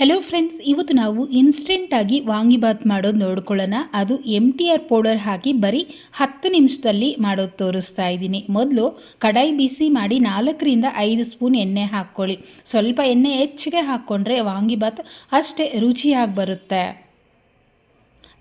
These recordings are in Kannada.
ಹೆಲೋ ಫ್ರೆಂಡ್ಸ್ ಇವತ್ತು ನಾವು ಇನ್ಸ್ಟೆಂಟಾಗಿ ವಾಂಗಿಬಾತ್ ಮಾಡೋದು ನೋಡ್ಕೊಳ್ಳೋಣ. ಅದು ಎಂ ಟಿ ಆರ್ ಪೌಡರ್ ಹಾಕಿ ಬರೀ ಹತ್ತು ನಿಮಿಷದಲ್ಲಿ ಮಾಡೋದು ತೋರಿಸ್ತಾ ಇದ್ದೀನಿ. ಮೊದಲು ಕಡಾಯಿ ಬಿಸಿ ಮಾಡಿ ನಾಲ್ಕರಿಂದ ಐದು ಸ್ಪೂನ್ ಎಣ್ಣೆ ಹಾಕ್ಕೊಳ್ಳಿ. ಸ್ವಲ್ಪ ಎಣ್ಣೆ ಹೆಚ್ಚಿಗೆ ಹಾಕ್ಕೊಂಡ್ರೆ ವಾಂಗಿಬಾತ್ ಅಷ್ಟೇ ರುಚಿಯಾಗಿ ಬರುತ್ತೆ.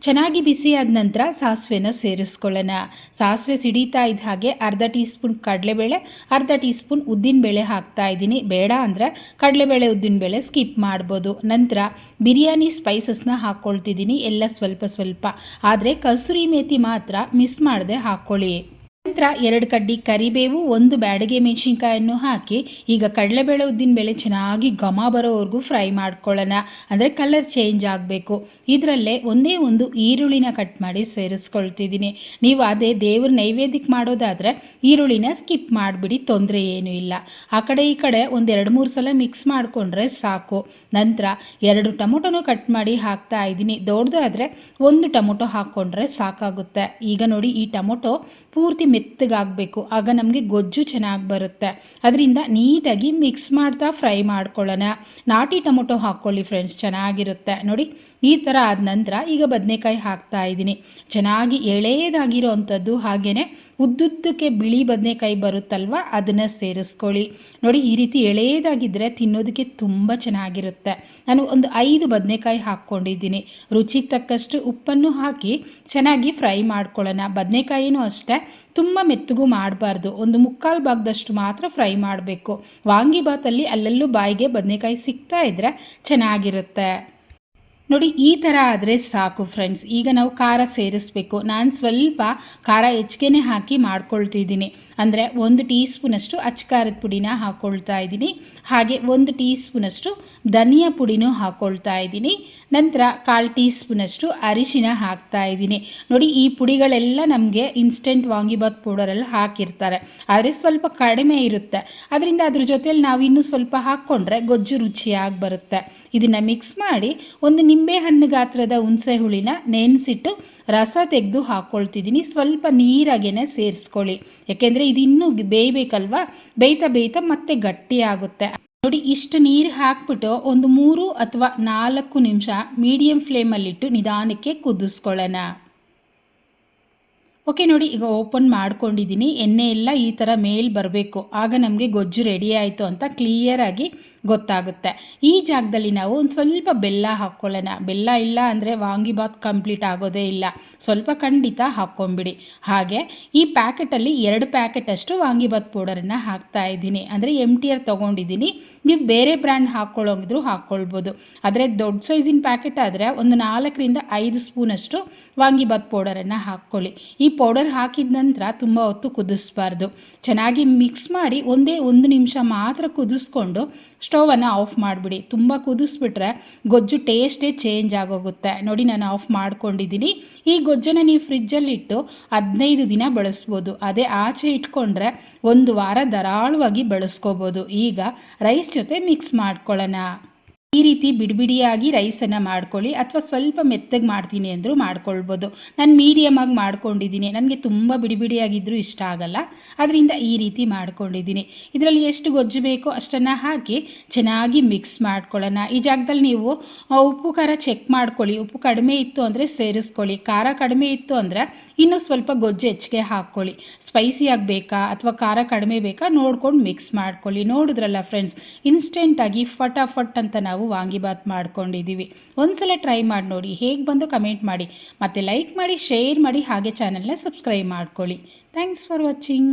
ಚೆನ್ನಾಗಿ ಬಿಸಿಯಾದ ನಂತರ ಸಾಸಿವೆನ ಸೇರಿಸ್ಕೊಳ್ಳೋಣ. ಸಾಸಿವೆ ಸಿಡಿತಾ ಇದ್ದ ಹಾಗೆ ಅರ್ಧ ಟೀ ಸ್ಪೂನ್ ಕಡಲೆಬೇಳೆ, ಅರ್ಧ ಟೀ ಸ್ಪೂನ್ ಉದ್ದಿನಬೇಳೆ ಹಾಕ್ತಾ ಇದ್ದೀನಿ. ಬೇಡ ಅಂದರೆ ಕಡಲೆಬೇಳೆ, ಉದ್ದಿನಬೇಳೆ ಸ್ಕಿಪ್ ಮಾಡ್ಬೋದು. ನಂತರ ಬಿರಿಯಾನಿ ಸ್ಪೈಸಸ್ನ ಹಾಕ್ಕೊಳ್ತಿದ್ದೀನಿ. ಎಲ್ಲ ಸ್ವಲ್ಪ ಸ್ವಲ್ಪ. ಆದರೆ ಕಸೂರಿ ಮೇಥಿ ಮಾತ್ರ ಮಿಸ್ ಮಾಡದೆ ಹಾಕ್ಕೊಳ್ಳಿ. ನಂತರ ಎರಡು ಕಡ್ಡಿ ಕರಿಬೇವು, ಒಂದು ಬ್ಯಾಡಗೆ ಮೆಣಸಿನ್ಕಾಯನ್ನು ಹಾಕಿ ಈಗ ಕಡಲೆಬೇಳೆ ಉದ್ದಿನ ಬೇಳೆ ಚೆನ್ನಾಗಿ ಘಮ ಬರೋವರೆಗೂ ಫ್ರೈ ಮಾಡ್ಕೊಳ್ಳೋಣ. ಅಂದರೆ ಕಲರ್ ಚೇಂಜ್ ಆಗಬೇಕು. ಇದರಲ್ಲೇ ಒಂದೇ ಒಂದು ಈರುಳ್ಳಿನ ಕಟ್ ಮಾಡಿ ಸೇರಿಸ್ಕೊಳ್ತಿದ್ದೀನಿ. ನೀವು ಅದೇ ದೇವ್ರ ನೈವೇದ್ಯಕ್ಕೆ ಮಾಡೋದಾದರೆ ಈರುಳ್ಳಿನ ಸ್ಕಿಪ್ ಮಾಡಿಬಿಡಿ, ತೊಂದರೆ ಏನೂ ಇಲ್ಲ. ಆ ಕಡೆ ಈ ಕಡೆ ಒಂದು ಎರಡು ಮೂರು ಸಲ ಮಿಕ್ಸ್ ಮಾಡಿಕೊಂಡ್ರೆ ಸಾಕು. ನಂತರ ಎರಡು ಟೊಮೊಟೊನೂ ಕಟ್ ಮಾಡಿ ಹಾಕ್ತಾ ಇದ್ದೀನಿ. ದೊಡ್ಡದಾದರೆ ಒಂದು ಟೊಮೊಟೊ ಹಾಕ್ಕೊಂಡ್ರೆ ಸಾಕಾಗುತ್ತೆ. ಈಗ ನೋಡಿ ಈ ಟೊಮೊಟೊ ಪೂರ್ತಿ ಮೆತ್ತಗಾಗಬೇಕು ಆಗ ನಮಗೆ ಗೊಜ್ಜು ಚೆನ್ನಾಗಿ ಬರುತ್ತೆ. ಅದರಿಂದ ನೀಟಾಗಿ ಮಿಕ್ಸ್ ಮಾಡ್ತಾ ಫ್ರೈ ಮಾಡ್ಕೊಳ್ಳೋಣ. ನಾಟಿ ಟೊಮೊಟೊ ಹಾಕ್ಕೊಳ್ಳಿ ಫ್ರೆಂಡ್ಸ್ ಚೆನ್ನಾಗಿರುತ್ತೆ. ನೋಡಿ, ಈ ಥರ ಆದ ನಂತರ ಈಗ ಬದನೆಕಾಯಿ ಹಾಕ್ತಾ ಇದ್ದೀನಿ. ಚೆನ್ನಾಗಿ ಎಳೆಯದಾಗಿರೋ ಅಂಥದ್ದು ಹಾಗೆಯೇ ಉದ್ದುದ್ದಕ್ಕೆ ಬಿಳಿ ಬದನೆಕಾಯಿ ಬರುತ್ತಲ್ವ, ಅದನ್ನು ಸೇರಿಸ್ಕೊಳ್ಳಿ. ನೋಡಿ, ಈ ರೀತಿ ಎಳೆಯದಾಗಿದ್ದರೆ ತಿನ್ನೋದಕ್ಕೆ ತುಂಬ ಚೆನ್ನಾಗಿರುತ್ತೆ. ನಾನು ಒಂದು ಐದು ಬದನೆಕಾಯಿ ಹಾಕ್ಕೊಂಡಿದ್ದೀನಿ. ರುಚಿಗೆ ತಕ್ಕಷ್ಟು ಉಪ್ಪನ್ನು ಹಾಕಿ ಚೆನ್ನಾಗಿ ಫ್ರೈ ಮಾಡ್ಕೊಳ್ಳೋಣ. ಬದನೆಕಾಯಿನೂ ಅಷ್ಟೇ, ತುಂಬ ಮೆತ್ತಗೂ ಮಾಡಬಾರ್ದು. ಒಂದು ಮುಕ್ಕಾಲು ಭಾಗದಷ್ಟು ಮಾತ್ರ ಫ್ರೈ ಮಾಡಬೇಕು. ವಾಂಗಿಬಾತಲ್ಲಿ ಅಲ್ಲೆಲ್ಲೂ ಬಾಯಿಗೆ ಬದನೆಕಾಯಿ ಸಿಗ್ತಾ ಇದ್ದರೆ ಚೆನ್ನಾಗಿರುತ್ತೆ. ನೋಡಿ, ಈ ಥರ ಆದರೆ ಸಾಕು ಫ್ರೆಂಡ್ಸ್ ಈಗ ನಾವು ಖಾರ ಸೇರಿಸ್ಬೇಕು. ನಾನು ಸ್ವಲ್ಪ ಖಾರ ಹೆಚ್ಚಿಗೆನೇ ಹಾಕಿ ಮಾಡ್ಕೊಳ್ತಿದ್ದೀನಿ. ಅಂದರೆ ಒಂದು ಟೀ ಸ್ಪೂನಷ್ಟು ಅಚ್ಚಕಾರದ ಪುಡಿನ ಹಾಕ್ಕೊಳ್ತಾ ಇದ್ದೀನಿ. ಹಾಗೆ ಒಂದು ಟೀ ಸ್ಪೂನಷ್ಟು ಧನಿಯಾ ಪುಡಿನೂ ಹಾಕ್ಕೊಳ್ತಾ ಇದ್ದೀನಿ. ನಂತರ ಕಾಲು ಟೀ ಸ್ಪೂನಷ್ಟು ಅರಿಶಿನ ಹಾಕ್ತಾ ಇದ್ದೀನಿ. ನೋಡಿ, ಈ ಪುಡಿಗಳೆಲ್ಲ ನಮಗೆ ಇನ್ಸ್ಟೆಂಟ್ ವಾಂಗಿಬಾತ್ ಪೌಡರಲ್ಲಿ ಹಾಕಿರ್ತಾರೆ. ಆದರೆ ಸ್ವಲ್ಪ ಕಡಿಮೆ ಇರುತ್ತೆ. ಅದರಿಂದ ಅದ್ರ ಜೊತೆಯಲ್ಲಿ ನಾವು ಇನ್ನೂ ಸ್ವಲ್ಪ ಹಾಕ್ಕೊಂಡ್ರೆ ಗೊಜ್ಜು ರುಚಿಯಾಗಿ ಬರುತ್ತೆ. ಇದನ್ನು ಮಿಕ್ಸ್ ಮಾಡಿ ಒಂದು ನಿಂಬೆಹಣ್ಣು ಗಾತ್ರದ ಹುಣಸೆ ಹುಳಿನ ನೆನೆಸಿಟ್ಟು ರಸ ತೆಗೆದು ಹಾಕ್ಕೊಳ್ತಿದ್ದೀನಿ ಸ್ವಲ್ಪ ನೀರಾಗೇನೆ ಸೇರಿಸ್ಕೊಳ್ಳಿ. ಯಾಕೆಂದರೆ ಇದು ಇನ್ನೂ ಬೇಯಬೇಕಲ್ವಾ? ಬೇಯ್ತಾ ಬೇಯ್ತಾ ಮತ್ತೆ ಗಟ್ಟಿ ಆಗುತ್ತೆ. ನೋಡಿ, ಇಷ್ಟು ನೀರು ಹಾಕ್ಬಿಟ್ಟು ಒಂದು ಮೂರು ಅಥವಾ ನಾಲ್ಕು ನಿಮಿಷ ಮೀಡಿಯಂ ಫ್ಲೇಮಲ್ಲಿಟ್ಟು ನಿಧಾನಕ್ಕೆ ಕುದಿಸ್ಕೊಳ್ಳೋಣ. ಓಕೆ, ನೋಡಿ, ಈಗ ಓಪನ್ ಮಾಡ್ಕೊಂಡಿದ್ದೀನಿ. ಎಣ್ಣೆ ಎಲ್ಲ ಈ ಥರ ಮೇಲ್ ಬರಬೇಕು. ಆಗ ನಮಗೆ ಗೊಜ್ಜು ರೆಡಿ ಆಯಿತು ಅಂತ ಕ್ಲಿಯರಾಗಿ ಗೊತ್ತಾಗುತ್ತೆ. ಈ ಜಾಗದಲ್ಲಿ ನಾವು ಒಂದು ಸ್ವಲ್ಪ ಬೆಲ್ಲ ಹಾಕ್ಕೊಳ್ಳೋಣ ಬೆಲ್ಲ ಇಲ್ಲ ಅಂದರೆ ವಾಂಗಿಬಾತ್ ಕಂಪ್ಲೀಟ್ ಆಗೋದೇ ಇಲ್ಲ. ಸ್ವಲ್ಪ ಖಂಡಿತ ಹಾಕ್ಕೊಂಬಿಡಿ. ಹಾಗೆ ಈ ಪ್ಯಾಕೆಟಲ್ಲಿ ಎರಡು ಪ್ಯಾಕೆಟಷ್ಟು ವಾಂಗಿಬಾತ್ ಪೌಡರನ್ನು ಹಾಕ್ತಾ ಇದ್ದೀನಿ. ಅಂದರೆ ಎಂ ಟಿ ಆರ್ ತೊಗೊಂಡಿದ್ದೀನಿ. ನೀವು ಬೇರೆ ಬ್ರ್ಯಾಂಡ್ ಹಾಕ್ಕೊಳ್ಳೋಂಗಿದ್ರು ಹಾಕ್ಕೊಳ್ಬೋದು. ಆದರೆ ದೊಡ್ಡ ಸೈಜಿನ ಪ್ಯಾಕೆಟ್ ಆದರೆ ಒಂದು ನಾಲ್ಕರಿಂದ ಐದು ಸ್ಪೂನಷ್ಟು ವಾಂಗಿಬಾತ್ ಪೌಡರನ್ನು ಹಾಕ್ಕೊಳ್ಳಿ. ಈ ಪೌಡರ್ ಹಾಕಿದ ನಂತರ ತುಂಬ ಹೊತ್ತು ಕುದಿಸ್ಬಾರ್ದು. ಚೆನ್ನಾಗಿ ಮಿಕ್ಸ್ ಮಾಡಿ ಒಂದೇ ಒಂದು ನಿಮಿಷ ಮಾತ್ರ ಕುದಿಸ್ಕೊಂಡು ಸ್ಟವನ್ನು ಆಫ್ ಮಾಡಿಬಿಡಿ. ತುಂಬ ಕುದಿಸ್ಬಿಟ್ರೆ ಗೊಜ್ಜು ಟೇಸ್ಟೇ ಚೇಂಜ್ ಆಗೋಗುತ್ತೆ. ನೋಡಿ ನಾನು ಆಫ್ ಮಾಡ್ಕೊಂಡಿದ್ದೀನಿ. ಈ ಗೊಜ್ಜನ್ನು ನೀವು ಫ್ರಿಜ್ಜಲ್ಲಿಟ್ಟು ಹದಿನೈದು ದಿನ ಬಳಸ್ಬೋದು. ಅದೇ ಆಚೆ ಇಟ್ಕೊಂಡ್ರೆ ಒಂದು ವಾರ ಧಾರಾಳವಾಗಿ ಬಳಸ್ಕೋಬೋದು. ಈಗ ರೈಸ್ ಜೊತೆ ಮಿಕ್ಸ್ ಮಾಡ್ಕೊಳ್ಳೋಣ. ಈ ರೀತಿ ಬಿಡಿಬಿಡಿಯಾಗಿ ರೈಸನ್ನು ಮಾಡ್ಕೊಳ್ಳಿ ಅಥವಾ ಸ್ವಲ್ಪ ಮೆತ್ತಗೆ ಮಾಡ್ತೀನಿ ಅಂದರೂ ಮಾಡ್ಕೊಳ್ಬೋದು. ನಾನು ಮೀಡಿಯಮಾಗಿ ಮಾಡ್ಕೊಂಡಿದ್ದೀನಿ. ನನಗೆ ತುಂಬ ಬಿಡಿಬಿಡಿಯಾಗಿದ್ದರೂ ಇಷ್ಟ ಆಗಲ್ಲ. ಅದರಿಂದ ಈ ರೀತಿ ಮಾಡ್ಕೊಂಡಿದ್ದೀನಿ. ಇದರಲ್ಲಿ ಎಷ್ಟು ಗೊಜ್ಜು ಬೇಕೋ ಅಷ್ಟನ್ನು ಹಾಕಿ ಚೆನ್ನಾಗಿ ಮಿಕ್ಸ್ ಮಾಡ್ಕೊಳ್ಳೋಣ. ಈ ಜಾಗದಲ್ಲಿ ನೀವು ಉಪ್ಪು, ಖಾರ ಚೆಕ್ ಮಾಡ್ಕೊಳ್ಳಿ. ಉಪ್ಪು ಕಡಿಮೆ ಇತ್ತು ಅಂದರೆ ಸೇರಿಸ್ಕೊಳ್ಳಿ. ಖಾರ ಕಡಿಮೆ ಇತ್ತು ಅಂದರೆ ಇನ್ನೂ ಸ್ವಲ್ಪ ಗೊಜ್ಜು ಹೆಚ್ಚಿಗೆ ಹಾಕ್ಕೊಳ್ಳಿ. ಸ್ಪೈಸಿಯಾಗಿ ಬೇಕಾ ಅಥವಾ ಖಾರ ಕಡಿಮೆ ಬೇಕಾ ನೋಡ್ಕೊಂಡು ಮಿಕ್ಸ್ ಮಾಡ್ಕೊಳ್ಳಿ. ನೋಡಿದ್ರಲ್ಲ ಫ್ರೆಂಡ್ಸ್ ಇನ್ಸ್ಟೆಂಟಾಗಿ ಫಟಾಫಟ್ ಅಂತ ನಾವು ನಾವು ವಾಂಗಿಬಾತ್ ಮಾಡ್ಕೊಂಡಿದ್ದೀವಿ ಒಂದ್ಸಲ ಟ್ರೈ ಮಾಡಿ ನೋಡಿ, ಹೇಗೆ ಬಂದು ಕಮೆಂಟ್ ಮಾಡಿ. ಮತ್ತು ಲೈಕ್ ಮಾಡಿ ಶೇರ್ ಮಾಡಿ, ಹಾಗೆ ಚಾನಲ್ನ ಸಬ್ಸ್ಕ್ರೈಬ್ ಮಾಡ್ಕೊಳ್ಳಿ. Thanks for watching